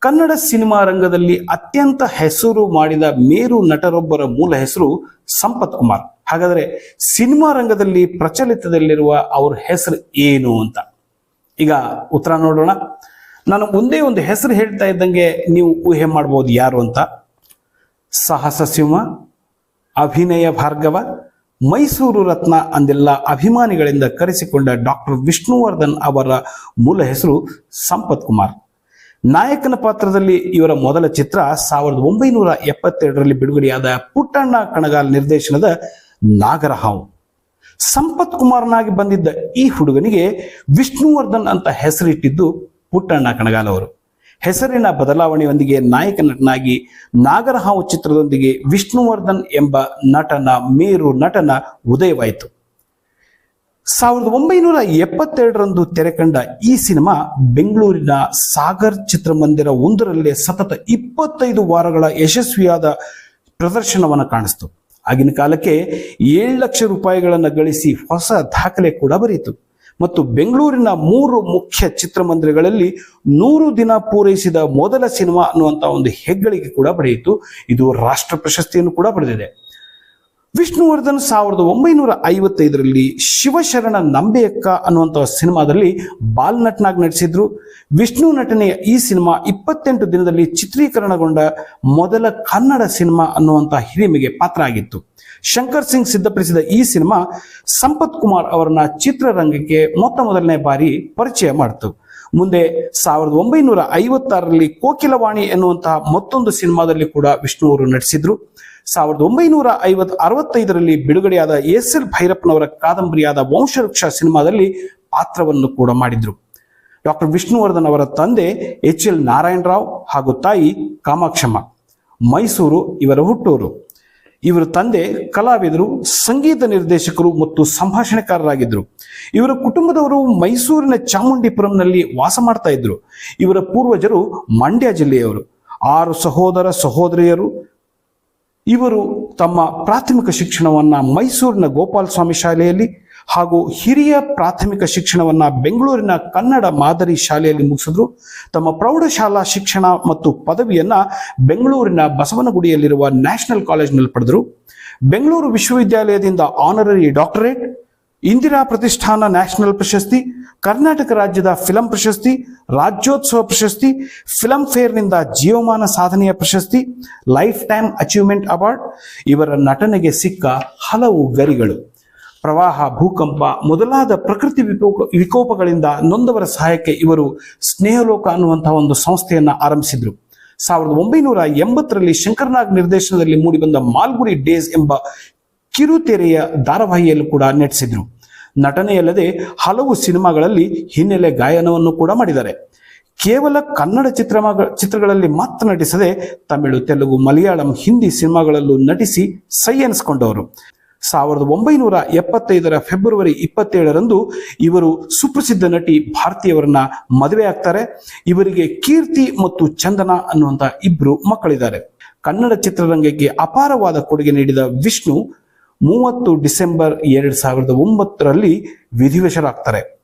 Kannada cinema ರಂಗದಲ್ಲಿ ಅತ್ಯಂತ ಹೆಸರು ಮಾಡಿದ ಮೇರು ನಟರೊಬ್ಬರ ಮೂಲ ಹೆಸರು ಸಂಪತ್ ಕುಮಾರ್. ಹಾಗಾದರೆ ಸಿನಿಮಾ ರಂಗದಲ್ಲಿ ಪ್ರಚಲಿತದಲ್ಲಿರುವ ಅವ್ರ ಹೆಸರು ಏನು ಅಂತ? ಈಗ ಉತ್ತರ ನೋಡೋಣ. ನಾನು ಒಂದೇ ಒಂದು ಹೆಸರು ಹೇಳ್ತಾ ಇದ್ದಂಗೆ ನೀವು ಊಹೆ ಮಾಡ್ಬೋದು ಯಾರು ಅಂತ? ಸಾಹಸ ಸಿಂಹ, ಅಭಿನಯ ಭಾರ್ಗವ, ಮೈಸೂರು ರತ್ನ ಅಂದೆಲ್ಲ ಅಭಿಮಾನಿಗಳಿಂದ ಕರೆಸಿಕೊಂಡ ಡಾಕ್ಟರ್ ವಿಷ್ಣುವರ್ಧನ್ ಅವರ ಮೂಲ ಹೆಸರು ಸಂಪತ್ ಕುಮಾರ್. ನಾಯಕನ ಪಾತ್ರದಲ್ಲಿ ಇವರ ಮೊದಲ ಚಿತ್ರ ಸಾವಿರದ ಒಂಬೈನೂರ ಎಪ್ಪತ್ತೆರಡರಲ್ಲಿ ಬಿಡುಗಡೆಯಾದ ಪುಟ್ಟಣ್ಣ ಕಣಗಾಲ್ ನಿರ್ದೇಶನದ ನಾಗರಹಾವು. ಸಂಪತ್ ಕುಮಾರ್ನಾಗಿ ಬಂದಿದ್ದ ಈ ಹುಡುಗನಿಗೆ ವಿಷ್ಣುವರ್ಧನ್ ಅಂತ ಹೆಸರಿಟ್ಟಿದ್ದು ಪುಟ್ಟಣ್ಣ ಕಣಗಾಲ್ ಅವರು. ಹೆಸರಿನ ಬದಲಾವಣೆಯೊಂದಿಗೆ ನಾಯಕ ನಟನಾಗಿ ನಾಗರಹಾವು ಚಿತ್ರದೊಂದಿಗೆ ವಿಷ್ಣುವರ್ಧನ್ ಎಂಬ ನಟನ ಮೇರು ನಟನ ಉದಯವಾಯಿತು. ಸಾವಿರದ ಒಂಬೈನೂರ ಎಪ್ಪತ್ತೆರಡರಂದು ತೆರೆಕಂಡ ಈ ಸಿನಿಮಾ ಬೆಂಗಳೂರಿನ ಸಾಗರ್ ಚಿತ್ರಮಂದಿರ ಒಂದರಲ್ಲೇ ಸತತ ಇಪ್ಪತ್ತೈದು ವಾರಗಳ ಯಶಸ್ವಿಯಾದ ಪ್ರದರ್ಶನವನ್ನು ಕಾಣಿಸ್ತು. ಆಗಿನ ಕಾಲಕ್ಕೆ ಏಳು ಲಕ್ಷ ರೂಪಾಯಿಗಳನ್ನು ಗಳಿಸಿ ಹೊಸ ದಾಖಲೆ ಕೂಡ ಬರೆಯಿತು ಮತ್ತು ಬೆಂಗಳೂರಿನ ಮೂರು ಮುಖ್ಯ ಚಿತ್ರಮಂದಿರಗಳಲ್ಲಿ ನೂರು ದಿನ ಪೂರೈಸಿದ ಮೊದಲ ಸಿನಿಮಾ ಅನ್ನುವಂಥ ಒಂದು ಹೆಗ್ಗಳಿಕೆ ಕೂಡ ಪಡೆಯಿತು ಇದು ರಾಷ್ಟ್ರ ಪ್ರಶಸ್ತಿಯನ್ನು ಕೂಡ ಪಡೆದಿದೆ. ವಿಷ್ಣುವರ್ಧನ್ ಸಾವಿರದ ಒಂಬೈನೂರ ಐವತ್ತೈದರಲ್ಲಿ ಶಿವಶರಣ ನಂಬೆಯಕ್ಕ ಅನ್ನುವಂಥ ಸಿನಿಮಾದಲ್ಲಿ ಬಾಲ್ ನಟನಾಗಿ ನಟಿಸಿದ್ರು. ವಿಷ್ಣು ನಟನೆಯ ಈ ಸಿನಿಮಾ ಇಪ್ಪತ್ತೆಂಟು ದಿನದಲ್ಲಿ ಚಿತ್ರೀಕರಣಗೊಂಡ ಮೊದಲ ಕನ್ನಡ ಸಿನಿಮಾ ಅನ್ನುವಂಥ ಹಿರಿಮೆಗೆ ಪಾತ್ರ ಆಗಿತ್ತು ಶಂಕರ್ ಸಿಂಗ್ ಸಿದ್ಧಪಡಿಸಿದ ಈ ಸಿನಿಮಾ ಸಂಪತ್ ಕುಮಾರ್ ಅವರನ್ನ ಚಿತ್ರರಂಗಕ್ಕೆ ಮೊತ್ತ ಮೊದಲನೇ ಬಾರಿ ಪರಿಚಯ ಮಾಡಿತು. ಮುಂದೆ ಸಾವಿರದ ಒಂಬೈನೂರ ಐವತ್ತಾರರಲ್ಲಿ ಕೋಕಿಲವಾಣಿ ಎನ್ನುವಂತಹ ಮತ್ತೊಂದು ಸಿನಿಮಾದಲ್ಲಿ ಕೂಡ ವಿಷ್ಣು ಅವರು ನಟಿಸಿದ್ರು. ಸಾವಿರದ ಒಂಬೈನೂರ ಐವತ್ ಅರವತ್ತೈದರಲ್ಲಿ ಬಿಡುಗಡೆಯಾದ ಎಸ್ ಎಲ್ ಭೈರಪ್ಪನವರ ಕಾದಂಬರಿಯಾದ ವಂಶವೃಕ್ಷ ಸಿನಿಮಾದಲ್ಲಿ ಪಾತ್ರವನ್ನು ಕೂಡ ಮಾಡಿದ್ರು. ಡಾಕ್ಟರ್ ವಿಷ್ಣುವರ್ಧನ್ ಅವರ ತಂದೆ ಎಚ್ ಎಲ್ ನಾರಾಯಣರಾವ್ ಹಾಗೂ ತಾಯಿ ಕಾಮಾಕ್ಷಮ್ಮ. ಮೈಸೂರು ಇವರ ಹುಟ್ಟೂರು. ಇವರ ತಂದೆ ಕಲಾವಿದರು, ಸಂಗೀತ ನಿರ್ದೇಶಕರು ಮತ್ತು ಸಂಭಾಷಣೆಕಾರರಾಗಿದ್ದರು. ಇವರ ಕುಟುಂಬದವರು ಮೈಸೂರಿನ ಚಾಮುಂಡಿಪುರಂನಲ್ಲಿ ವಾಸ ಮಾಡ್ತಾ ಇದ್ರು ಇವರ ಪೂರ್ವಜರು ಮಂಡ್ಯ ಜಿಲ್ಲೆಯವರು. ಆರು ಸಹೋದರ ಸಹೋದರಿಯರು. ಇವರು ತಮ್ಮ ಪ್ರಾಥಮಿಕ ಶಿಕ್ಷಣವನ್ನು ಮೈಸೂರಿನ ಗೋಪಾಲಸ್ವಾಮಿ ಶಾಲೆಯಲ್ಲಿ ಹಾಗೂ ಹಿರಿಯ ಪ್ರಾಥಮಿಕ ಶಿಕ್ಷಣವನ್ನ ಬೆಂಗಳೂರಿನ ಕನ್ನಡ ಮಾದರಿ ಶಾಲೆಯಲ್ಲಿ ಮುಗಿಸಿದ್ರು. ತಮ್ಮ ಪ್ರೌಢಶಾಲಾ ಶಿಕ್ಷಣ ಮತ್ತು ಪದವಿಯನ್ನ ಬೆಂಗಳೂರಿನ ಬಸವನಗುಡಿಯಲ್ಲಿರುವ ನ್ಯಾಷನಲ್ ಕಾಲೇಜ್ನಲ್ಲಿ ಪಡೆದರು. ಬೆಂಗಳೂರು ವಿಶ್ವವಿದ್ಯಾಲಯದಿಂದ ಆನರರಿ ಡಾಕ್ಟರೇಟ್, ಇಂದಿರಾ ಪ್ರತಿಷ್ಠಾನ ನ್ಯಾಷನಲ್ ಪ್ರಶಸ್ತಿ, ಕರ್ನಾಟಕ ರಾಜ್ಯದ ಫಿಲಂ ಪ್ರಶಸ್ತಿ, ರಾಜ್ಯೋತ್ಸವ ಪ್ರಶಸ್ತಿ, ಫಿಲಂ ಫೇರ್ನಿಂದ ಜೀವಮಾನ ಸಾಧನೆಯ ಪ್ರಶಸ್ತಿ, ಲೈಫ್ ಟೈಮ್ ಅಚೀವ್ಮೆಂಟ್ ಅವಾರ್ಡ್. ಇವರ ನಟನೆಗೆ ಸಿಕ್ಕ ಹಲವು ಗರಿಗಳು. ಪ್ರವಾಹ, ಭೂಕಂಪ ಮೊದಲಾದ ಪ್ರಕೃತಿ ವಿಕೋಪ, ವಿಕೋಪಗಳಿಂದ ನೊಂದವರ ಸಹಾಯಕ್ಕೆ ಇವರು ಸ್ನೇಹಲೋಕ ಅನ್ನುವಂತಹ ಒಂದು ಸಂಸ್ಥೆಯನ್ನ ಆರಂಭಿಸಿದ್ರು. ಸಾವಿರದ ಒಂಬೈನೂರ ಎಂಬತ್ತರಲ್ಲಿ ಶಂಕರ್ನಾಗ್ ನಿರ್ದೇಶನದಲ್ಲಿ ಮೂಡಿಬಂದ ಮಾಲ್ಗುಡಿ ಡೇಸ್ ಎಂಬ ಕಿರುತೆರೆಯ ಧಾರಾವಾಹಿಯಲ್ಲೂ ಕೂಡ ನಟಿಸಿದ್ರು. ನಟನೆಯಲ್ಲದೆ ಹಲವು ಸಿನಿಮಾಗಳಲ್ಲಿ ಹಿನ್ನೆಲೆ ಗಾಯನವನ್ನು ಕೂಡ ಮಾಡಿದ್ದಾರೆ. ಕೇವಲ ಕನ್ನಡ ಚಿತ್ರ ಚಿತ್ರಗಳಲ್ಲಿ ಮಾತ್ರ ನಟಿಸದೆ ತಮಿಳು, ತೆಲುಗು, ಮಲಯಾಳಂ, ಹಿಂದಿ ಸಿನಿಮಾಗಳಲ್ಲೂ ನಟಿಸಿ ಸೈ ಎನಿಸ್ಕೊಂಡವರು. ಸಾವಿರದ ಒಂಬೈನೂರ ಎಪ್ಪತ್ತೈದರ ಫೆಬ್ರವರಿ ಇಪ್ಪತ್ತೇಳರಂದು ಇವರು ಸುಪ್ರಸಿದ್ಧ ನಟಿ ಭಾರತಿಯವರನ್ನ ಮದುವೆ ಆಗ್ತಾರೆ. ಇವರಿಗೆ ಕೀರ್ತಿ ಮತ್ತು ಚಂದನ ಅನ್ನುವಂತ ಇಬ್ರು ಮಕ್ಕಳಿದ್ದಾರೆ. ಕನ್ನಡ ಚಿತ್ರರಂಗಕ್ಕೆ ಅಪಾರವಾದ ಕೊಡುಗೆ ನೀಡಿದ ವಿಷ್ಣು ಮೂವತ್ತು ಡಿಸೆಂಬರ್ ಎರಡು ಸಾವಿರದ ಒಂಬತ್ತರಲ್ಲಿ ವಿಧಿವಶರಾಗ್ತಾರೆ.